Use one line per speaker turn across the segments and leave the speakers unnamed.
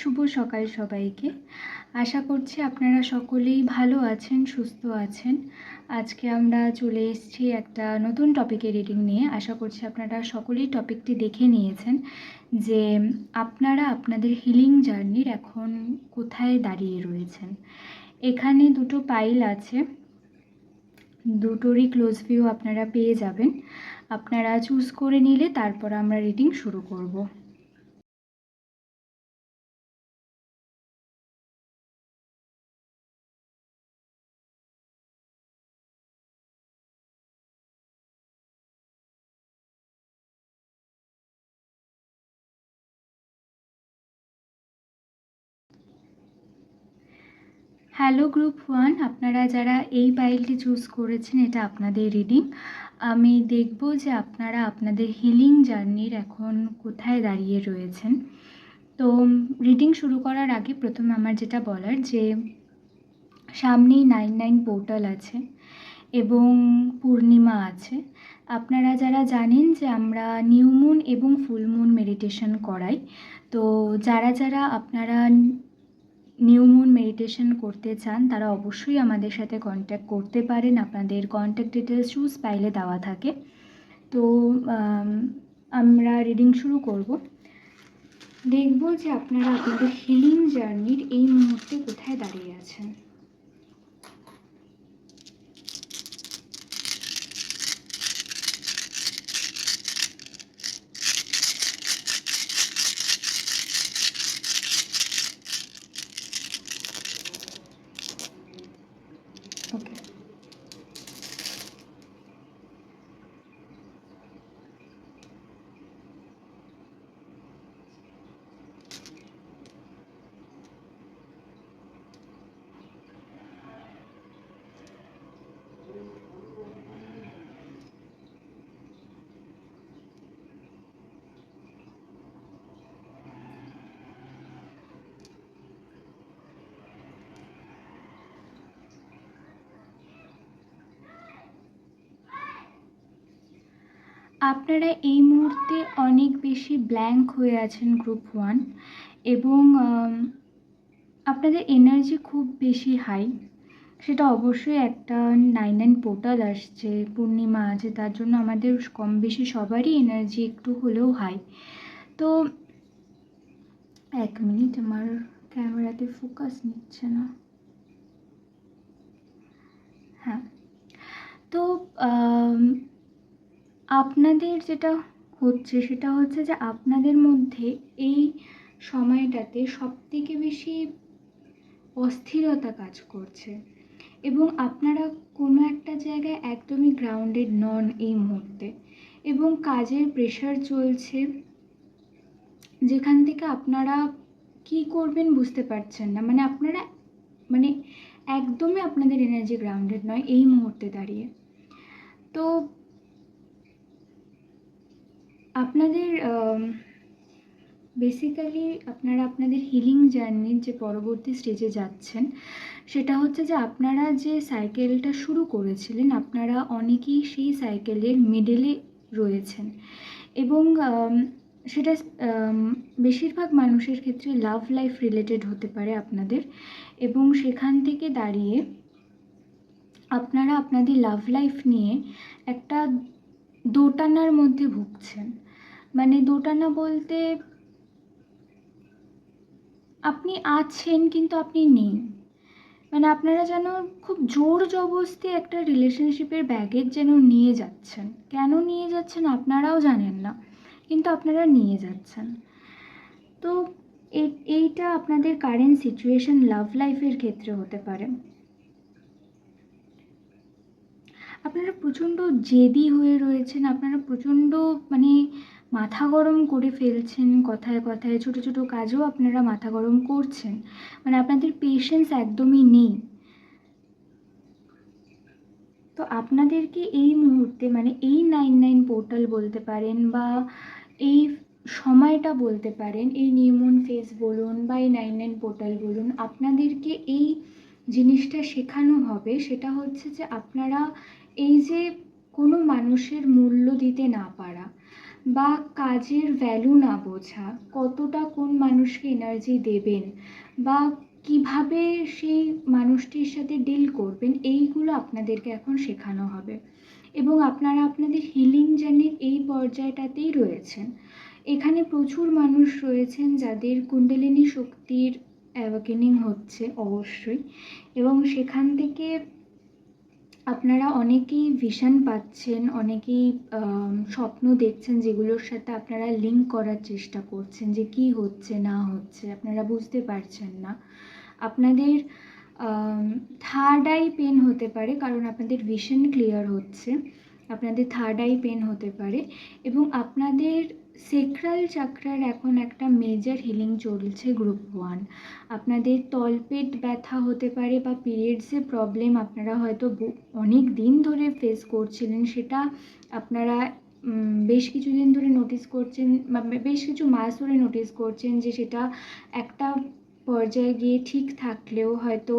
শুভ সকাল সবাইকে। আশা করছি আপনারা সকলেই ভালো আছেন, সুস্থ আছেন। আজকে আমরা চলে এসেছি একটা নতুন টপিকের রিডিং নিয়ে। আশা করছি আপনারা সকলেই টপিকটি দেখে নিয়েছেন যে আপনারা আপনাদের হিলিং জার্নির এখন কোথায় দাঁড়িয়ে রয়েছেন। এখানে দুটো পাইল আছে। দুটোরই ক্লোজ ভিউ আপনারা পেয়ে যাবেন। আপনারা চুজ করে নিলে তারপর আমরা রিডিং শুরু করব। হ্যালো গ্রুপ ওয়ান, আপনারা যারা এই পাইলটি চুজ করেছেন, এটা আপনাদের রিডিং। আমি দেখব যে আপনারা আপনাদের হিলিং জার্নির এখন কোথায় দাঁড়িয়ে রয়েছেন। তো, রিডিং শুরু করার আগে প্রথমে আমার যেটা বলার যে, সামনেই নাইন নাইন পোর্টাল আছে এবং পূর্ণিমা আছে। আপনারা যারা জানেন যে আমরা নিউ মুন এবং ফুল মুন মেডিটেশন করাই, তো যারা যারা আপনারা নিউ মুন মেডিটেশন করতে চান, তারা অবশ্যই আমাদের সাথে কন্ট্যাক্ট করতে পারেন। আপনাদের কন্ট্যাক্ট ডিটেলস শুজ পাইলে দেওয়া থাকে। তো আমরা রিডিং শুরু করব। দেখব যে আপনারা আপনাদের হিলিং জার্নির এই মুহূর্তে কোথায় দাঁড়িয়ে আছেন। আপনারা এই মুহূর্তে অনেক বেশি ব্ল্যাঙ্ক হয়ে আছেন গ্রুপ ওয়ান এবং আপনাদের এনার্জি খুব বেশি হাই সেটা অবশ্যই একটা নাইন নাইন পোর্টাল আসছে, পূর্ণিমা আছে, তার জন্য আমাদের কম বেশি সবারই এনার্জি একটু হলেও হাই তো এক মিনিট আমার ক্যামেরাতে ফোকাস নিচ্ছে না। হ্যাঁ। তো আপনাদের যেটা হচ্ছে সেটা হচ্ছে যে আপনাদের মধ্যে এই সময়টাতে সবথেকে বেশি অস্থিরতা কাজ করছে। এবং আপনারা কোনো একটা জায়গায় একদমই গ্রাউন্ডেড নন এই মুহূর্তে। এবং কাজের প্রেশার চলছে। যেখান থেকে আপনারা কি করবেন বুঝতে পারছেন না। মানে আপনারা মানে একদমই আপনাদের এনার্জি গ্রাউন্ডেড নয় এই মুহূর্তে দাঁড়িয়ে। তো আপনাদের বেসিক্যালি আপনারা আপনাদের হিলিং জার্নির যে পরবর্তী স্টেজে যাচ্ছেন, সেটা হচ্ছে যে আপনারা যে সাইকেলটা শুরু করেছিলেন, আপনারা অনেকেই সেই সাইকেলের মিডলে রয়েছেন। এবং সেটা বেশিরভাগ মানুষের ক্ষেত্রে লাভ লাইফ রিলেটেড হতে পারে আপনাদের। এবং সেখান থেকে দাঁড়িয়ে আপনারা আপনাদের লাভ লাইফ নিয়ে একটা দোটানার মধ্যে ভুগছেন। মানে দোটানা বলতে আপনি আছেন কিন্তু আপনি নেই। মানে আপনারা যেন খুব জোর জবস্তি একটা রিলেশনশিপের ব্যাগেজ যেন নিয়ে যাচ্ছেন। কেন নিয়ে যাচ্ছেন আপনারাও জানেন না, কিন্তু আপনারা নিয়ে যাচ্ছেন। তো এইটা আপনাদের কারেন্ট সিচুয়েশন লাভ লাইফের ক্ষেত্রে হতে পারে। আপনারা প্রচণ্ড জেদি হয়ে রয়েছেন, আপনারা প্রচণ্ড মানে মাথা গরম করে ফেলছেন কথায় কথায়, ছোট ছোট কাজেও আপনারা মাথা গরম করছেন। মানে আপনাদের পেশেন্স একদমই নেই। তো আপনাদেরকে এই মুহূর্তে মানে এই নাইন নাইন পোর্টাল বলতে পারেন বা এই সময়টা বলতে পারেন, এই নিউমন ফেস বলুন বা এই নাইন নাইন পোর্টাল বলুন, আপনাদেরকে এই জিনিসটা শেখানো হবে। সেটা হচ্ছে যে আপনারা এই যে কোনো মানুষের মূল্য দিতে না পারা বা কাজের ভ্যালু না বোঝা, কতটা কোন মানুষকে এনার্জি দেবেন বা কীভাবে সেই মানুষটির সাথে ডিল করবেন, এইগুলো আপনাদেরকে এখন শেখানো হবে। এবং আপনারা আপনাদের হিলিং জার্নির এই পর্যায়টাতেই রয়েছেন। এখানে প্রচুর মানুষ রয়েছেন যাদের কুণ্ডলিনী শক্তির অ্যাওয়াকেনিং হচ্ছে অবশ্যই। এবং সেখান থেকে আপনারা অনেকেই ভিশন পাচ্ছেন, অনেকেই স্বপ্ন দেখছেন যেগুলোর সাথে আপনারা লিঙ্ক করার চেষ্টা করছেন যে কি হচ্ছে, না হচ্ছে, আপনারা বুঝতে পারছেন না। আপনাদের থার্ড আই পেন হতে পারে কারণ আপনাদের ভিশন ক্লিয়ার হচ্ছে। আপনাদের থার্ড আই পেন হতে পারে এবং আপনাদের সেক্রাল চাকরার এখন একটা মেজর হিলিং চলছে গ্রুপ ওয়ান আপনাদের তলপেট ব্যথা হতে পারে বা পিরিয়ডসে প্রবলেম আপনারা হয়তো অনেক দিন ধরে ফেস করছিলেন, সেটা আপনারা বেশ কিছুদিন ধরে নোটিস করছেন, বা বেশ কিছু মাস ধরে নোটিস করছেন যে সেটা একটা পর্যায়ে গিয়ে ঠিক থাকলেও হয়তো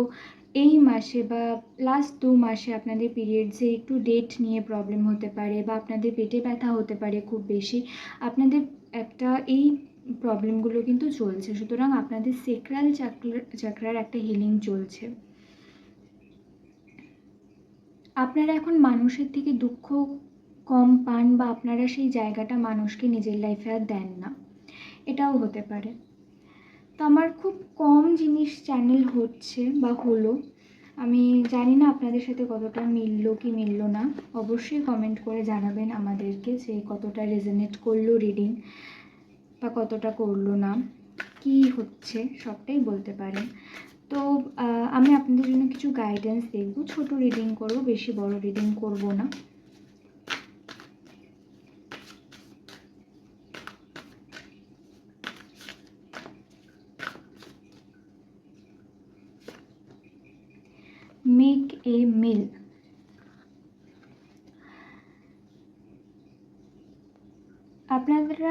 এই মাসে বা লাস্ট দু মাসে আপনাদের পিরিয়ডসে একটু ডেট নিয়ে প্রবলেম হতে পারে বা আপনাদের পেটে ব্যথা হতে পারে খুব বেশি, আপনাদের একটা এই প্রবলেমগুলো কিন্তু চলছে। সুতরাং আপনাদের সেক্রাল চাকরার চাকরার একটা হিলিং চলছে। আপনারা এখন মানুষের থেকে দুঃখ কম পান বা আপনারা সেই জায়গাটা মানুষকে নিজের লাইফে আর দেন না। এটাও হতে পারে। তো আমার খুব কম জিনিস চ্যানেল হচ্ছে বা হলো। আমি জানি না আপনাদের সাথে কতটা মিললো কি মিললো না। অবশ্যই কমেন্ট করে জানাবেন আমাদেরকে যে কতটা রেজনেট করল রিডিং বা কতটা করল না। কি হচ্ছে সবটাই বলতে পারেন। তো আমি আপনাদের জন্য কিছু গাইডেন্স দেখব। ছোট রিডিং করব, বেশি বড় রিডিং করব না।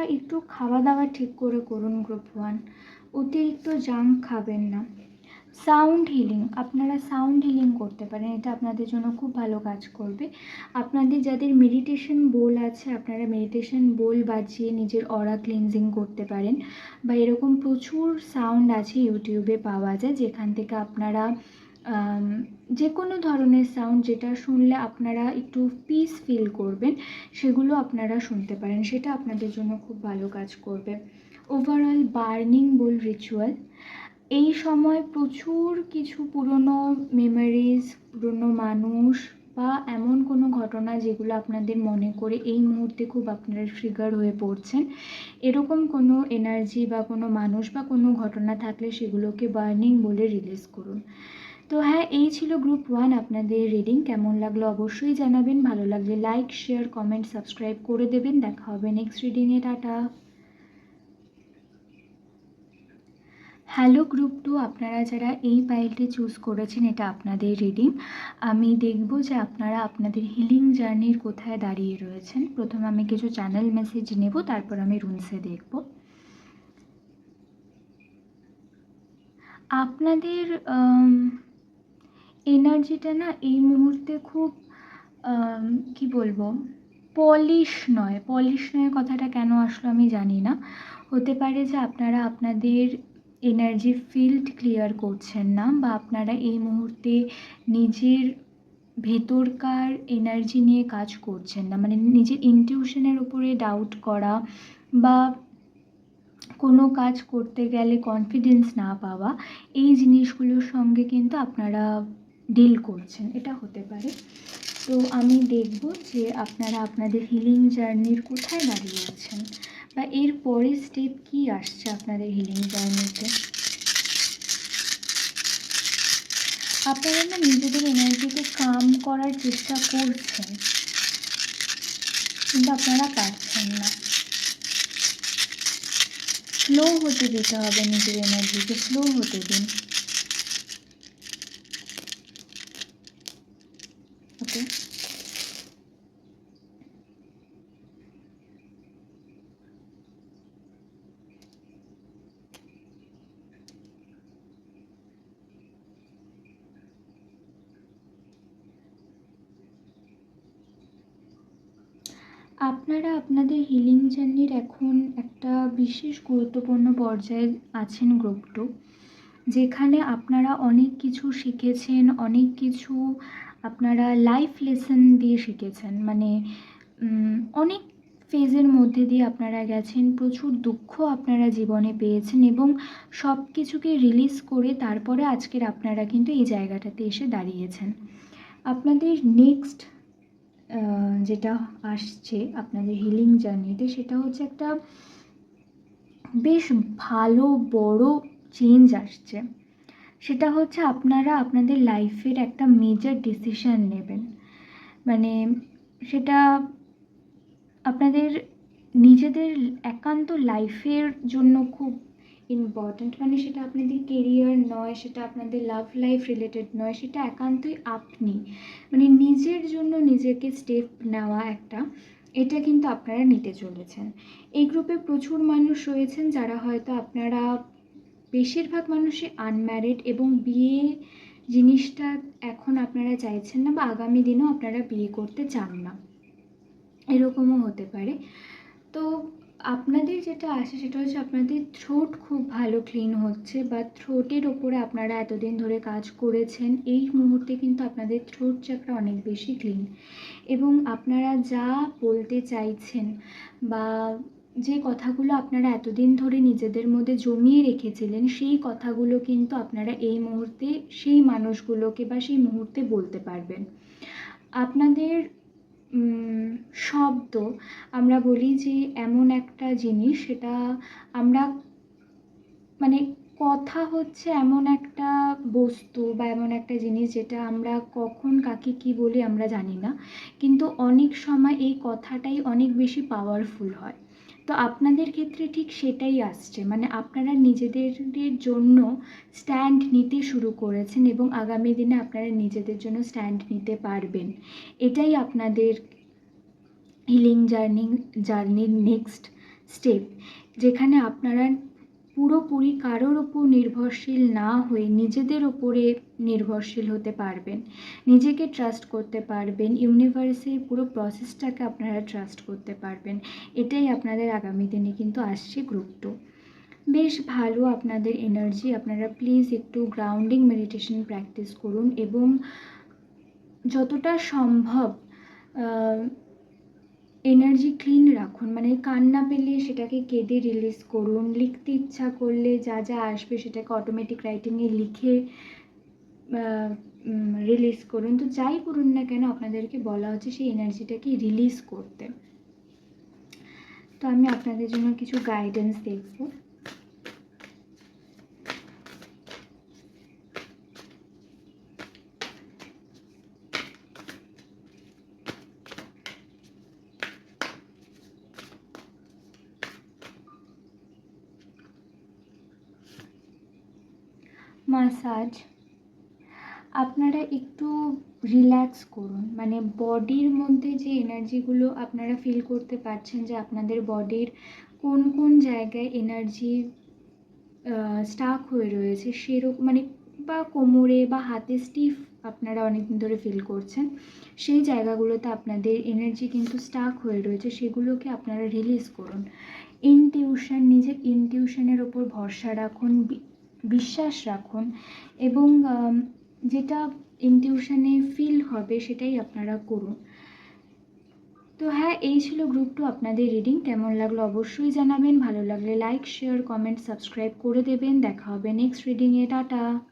আপনারা একটু খাওয়া দাওয়া ঠিক করে করুন গ্রুপ ওয়ান অতিরিক্ত জাঙ্ক খাবেন না। সাউন্ড হিলিং আপনারা সাউন্ড হিলিং করতে পারেন, এটা আপনাদের জন্য খুব ভালো কাজ করবে। আপনাদের যাদের মেডিটেশন বোল আছে, আপনারা মেডিটেশন বোল বাজিয়ে নিজের অরা ক্লিনজিং করতে পারেন। বা এরকম প্রচুর সাউন্ড আছে ইউটিউবে পাওয়া যায়, যেখান থেকে আপনারা যে কোনো ধরনের সাউন্ড যেটা শুনলে আপনারা একটু পিস ফিল করবেন, সেগুলো আপনারা শুনতে পারেন। সেটা আপনাদের জন্য খুব ভালো কাজ করবে। ওভারঅল বার্নিং বোল রিচুয়াল এই সময় প্রচুর কিছু পুরনো মেমোরিজ পুরনো মানুষ বা এমন কোনো ঘটনা যেগুলো আপনাদের মনে করে এই মুহূর্তে খুব আপনারা ট্রিগার হয়ে পড়ছেন, এরকম কোনো এনার্জি বা কোনো মানুষ বা কোনো ঘটনা থাকলে সেগুলোকে বার্নিং বলে রিলিজ করুন। তো হ্যাঁ এই ছিল গ্রুপ ওয়ান আপনাদের রিডিং কেমন লাগল অবশ্যই জানাবেন। ভালো লাগলে লাইক শেয়ার কমেন্ট সাবস্ক্রাইব করে দেবেন। দেখা হবে নেক্সট রিডিংয়ে টাটা। হ্যালো গ্রুপ টু আপনারা যারা এই পাইলটি চুজ করেছেন, এটা আপনাদের রিডিং আমি দেখব যে আপনারা আপনাদের হিলিং জার্নির কোথায় দাঁড়িয়ে রয়েছেন। প্রথমে আমি কিছু চ্যানেল মেসেজ নেব, তারপর আমি রুমসে দেখব। আপনাদের এনার্জিটা না এই মুহূর্তে খুব কি বলব পলিশ নয়। পলিশ নয় কথাটা কেন আসলো আমি জানি না। হতে পারে যে আপনারা আপনাদের এনার্জি ফিল্ড ক্লিয়ার করছেন না বা আপনারা এই মুহূর্তে নিজের ভেতরকার এনার্জি নিয়ে কাজ করছেন না। মানে নিজের ইনটিউশনের উপরে ডাউট করা বা কোনো কাজ করতে গেলে কনফিডেন্স না পাওয়া, এই জিনিসগুলোর সঙ্গে কিন্তু আপনারা ডিল করছেন, এটা হতে পারে। তো আমি দেখব যে আপনারা আপনাদের হিলিং জার্নির কোথায় দাঁড়িয়ে আছেন বা এর পরের স্টেপ কি আসছে আপনাদের হিলিং জার্নিতে আপনারা না নিজেদের এনার্জিকে কাম করার চেষ্টা করছেন, কিন্তু আপনারা পারছেন না। স্লো হতে দিতে হবে নিজের এনার্জিকে স্লো হতে দিন। ওকে আপনারা আপনাদের হিলিং জার্নির এখন একটা বিশেষ গুরুত্বপূর্ণ পর্যায়ে আছেন গ্রুপ টু যেখানে আপনারা অনেক কিছু শিখেছেন, অনেক কিছু আপনারা লাইফ লেসন দিয়ে শিখেছেন। মানে অনেক ফেজের মধ্যে দিয়ে আপনারা গেছেন, প্রচুর দুঃখ আপনারা জীবনে পেয়েছেন এবং সব কিছুকে রিলিজ করে তারপরে আজকের আপনারা কিন্তু এই জায়গাটাতে এসে দাঁড়িয়েছেন। আপনাদের নেক্সট যেটা আসছে, আপনাদের হিলিং জার্নিতে সেটা হচ্ছে একটা বেশ ভালো, বড় চেঞ্জ আসছে। সেটা হচ্ছে আপনারা আপনাদের লাইফের একটা মেজর ডিসিশন নেবেন। মানে সেটা আপনাদের নিজেদের একান্ত লাইফের জন্য খুব ইম্পর্ট্যান্ট মানে সেটা আপনাদের কেরিয়ার নয়, সেটা আপনাদের লাভ লাইফ রিলেটেড নয়, সেটা একান্তই আপনি। মানে নিজের জন্য নিজেকে স্টেপ নেওয়া একটা, এটা কিন্তু আপনারা নিতে চলেছেন। এই গ্রুপে প্রচুর মানুষ রয়েছেন যারা হয়তো আপনারা বেশিরভাগ মানুষই আনম্যারিড এবং বিয়ে জিনিসটা এখন আপনারা চাইছেন না বা আগামী দিনেও আপনারা বিয়ে করতে চান না। এরকমও হতে পারে। তো আপনাদের যেটা আসে সেটা হচ্ছে আপনাদের থ্রোট খুব ভালো ক্লিন হচ্ছে বা থ্রোটের ওপরে আপনারা এতদিন ধরে কাজ করেছেন, এই মুহূর্তে কিন্তু আপনাদের থ্রোট চাকরা অনেক বেশি ক্লিন এবং আপনারা যা বলতে চাইছেন বা যে কথাগুলো আপনারা এতদিন ধরে নিজেদের মধ্যে জমিয়ে রেখেছিলেন, সেই কথাগুলো কিন্তু আপনারা এই মুহূর্তে, সেই মানুষগুলোকে বা সেই মুহূর্তে বলতে পারবেন। আপনাদের শব্দ আমরা বলি যে এমন একটা জিনিস, সেটা আমরা মানে কথা হচ্ছে এমন একটা বস্তু বা এমন একটা জিনিস যেটা আমরা কখন কাকে কি বলি আমরা জানি না। কিন্তু অনেক সময় এই কথাটাই অনেক বেশি পাওয়ারফুল হয়। তো আপনাদের ক্ষেত্রে ঠিক সেটাই আসছে। মানে আপনারা নিজেদের জন্য স্ট্যান্ড নিতে শুরু করেছেন এবং আগামী দিনে আপনারা নিজেদের জন্য স্ট্যান্ড নিতে পারবেন। এটাই আপনাদের হিলিং জার্নি জার্নির নেক্সট স্টেপ যেখানে আপনারা পুরোপুরি কারোর ওপর নির্ভরশীল না হয়ে নিজেদের ওপরে নির্ভরশীল হতে পারবেন। নিজেকে ট্রাস্ট করতে পারবেন। ইউনিভার্সের পুরো প্রসেসটাকে আপনারা ট্রাস্ট করতে পারবেন। এটাই আপনাদের আগামী দিনে কিন্তু আসছে গ্রুপ টু বেশ ভালো আপনাদের এনার্জি আপনারা প্লিজ একটু গ্রাউন্ডিং মেডিটেশন প্র্যাকটিস করুন এবং যতটা সম্ভব এনার্জি ক্লিন রাখুন। মানে কান্না পেলে সেটাকে কেঁদে রিলিজ করুন। লিখতে ইচ্ছা করলে যা যা আসবে সেটাকে অটোমেটিক রাইটিংয়ে লিখে রিলিজ করুন। তো যাই করুন না কেন আপনাদেরকে বলা হচ্ছে সেই এনার্জিটাকে রিলিজ করতে। তো আমি আপনাদের জন্য কিছু গাইডেন্স দেখব। মাসাজ, আপনারা একটু রিল্যাক্স করুন। মানে বডির মধ্যে যে এনার্জিগুলো আপনারা ফিল করতে পারছেন যে আপনাদের বডির কোন কোন জায়গায় এনার্জি স্টাক হয়ে রয়েছে, সেরকম মানে বা কোমরে বা হাতে স্টিফ আপনারা অনেকদিন ধরে ফিল করছেন, সেই জায়গাগুলোতে আপনাদের এনার্জি কিন্তু স্টাক হয়ে রয়েছে, সেগুলোকে আপনারা রিলিজ করুন। ইনটিউশন নিজের ইনটিউশনের ওপর ভরসা রাখুন বিশ্বাস রাখুন এবং যেটা ইনটিউশনে ফিল হবে সেটাই আপনারা করুন। তো হ্যাঁ এই ছিল গ্রুপ টু আপনাদের রিডিং কেমন লাগল অবশ্যই জানাবেন। ভালো লাগলে লাইক শেয়ার কমেন্ট সাবস্ক্রাইব করে দেবেন। দেখা হবে নেক্সট রিডিংয়ে টাটা!